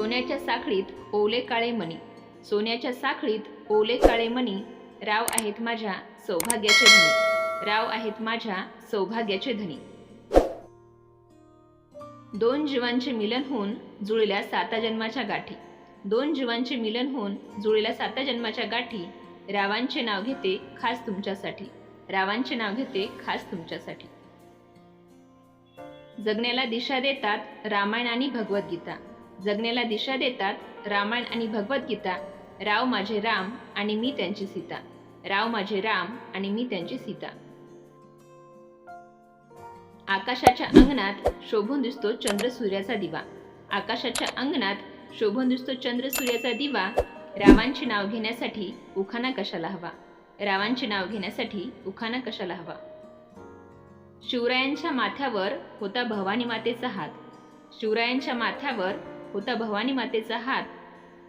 सोन्याच्या साखळीत ओले काळे मणी. सोन्याच्या साखळीत ओले काळे मणी राव आहेत माझ्या सौभाग्याचे धनी. राव आहेत माझ्या सौभाग्याचे धनी. दोन जीवांचे मिलन होऊन जुळल्या साता जन्माच्या गाठी. दोन जीवांचे मिलन होऊन जुळल्या साता जन्माच्या गाठी रावांचे नाव घेते खास तुमच्यासाठी. रावांचे नाव घेते खास तुमच्यासाठी. जगण्याला दिशा देतात रामायण आणि भगवद्गीता. जगण्याला दिशा देतात रामायण आणि भगवद्गीता. राव माझे राम आणि मी त्यांची सीता. राव माझे राम आणि मी त्यांची सीता. आकाशाच्या अंगणात शोभून दिसतो चंद्र सूर्याचा दिवा. आकाशाच्या अंगणात शोभून दिसतो चंद्र सूर्याचा दिवा. रावांचे नाव घेण्यासाठी उखाणा कशाला हवा? रावांचे नाव घेण्यासाठी उखाणा कशाला हवा? शिवरायांच्या माथ्यावर होता भवानी मातेचा हात. शिवरायांच्या माथ्यावर होता भवानी मातेचा हात.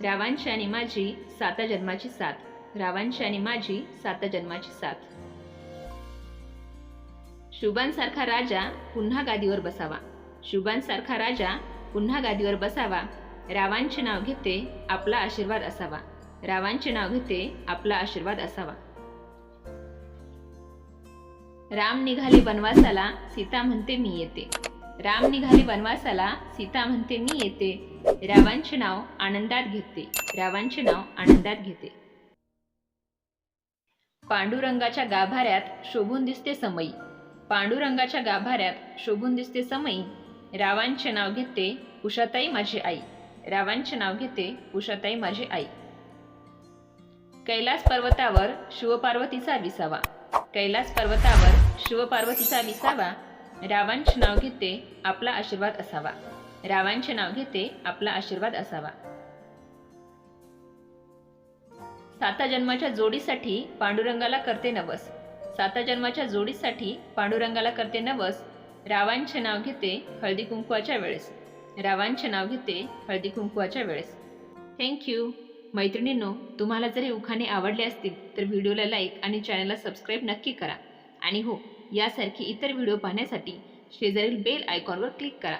रावांची आणि माझी साता जन्माची साथ. रावांची आणि माझी साता जन्माची साथ. शुभांसारखा राजा पुन्हा गादीवर बसावा. शुभांसारखा राजा पुन्हा गादीवर बसावा. रावांचे नाव घेते आपला आशीर्वाद असावा. रावांचे नाव घेते आपला आशीर्वाद असावा. राम निघाले वनवासाला सीता म्हणते मी येते. राम निघाले वनवासाला सीता म्हणते मी येते. रावांचे नाव आनंदात घेते. रावांचे नाव आनंदात घेते. पांडुरंगाच्या गाभाऱ्यात शोभून दिसते समयी पांडुरंगाच्या गाभाऱ्यात शोभून दिसते समयी रावांचे नाव घेते उषाताई माझी आई. रावांचे नाव घेते उषाताई माझी आई. कैलास पर्वतावर शिवपार्वतीचा विसावा. कैलास पर्वतावर शिवपार्वतीचा विसावा रावांचे नाव घेते आपला आशीर्वाद असावा. रावांचे नाव घेते आपला आशीर्वाद असावा. साता जन्माच्या जोडीसाठी पांडुरंगाला करते नवस. साता जन्माच्या जोडीसाठी पांडुरंगाला करते नवस. रावांचे नाव घेते हळदी कुंकवाच्या वेळेस. रावांचे नाव घेते हळदी कुंकवाच्या वेळेस. थँक्यू मैत्रिणींनो तुम्हाला जर हे उखाणे आवडले असतील तर व्हिडिओला लाईक आणि चॅनलला सबस्क्राईब नक्की करा. आणि हो यासारखे इतर व्हिडिओ पाहण्यासाठी शेजारील बेल आयकॉनवर क्लिक करा.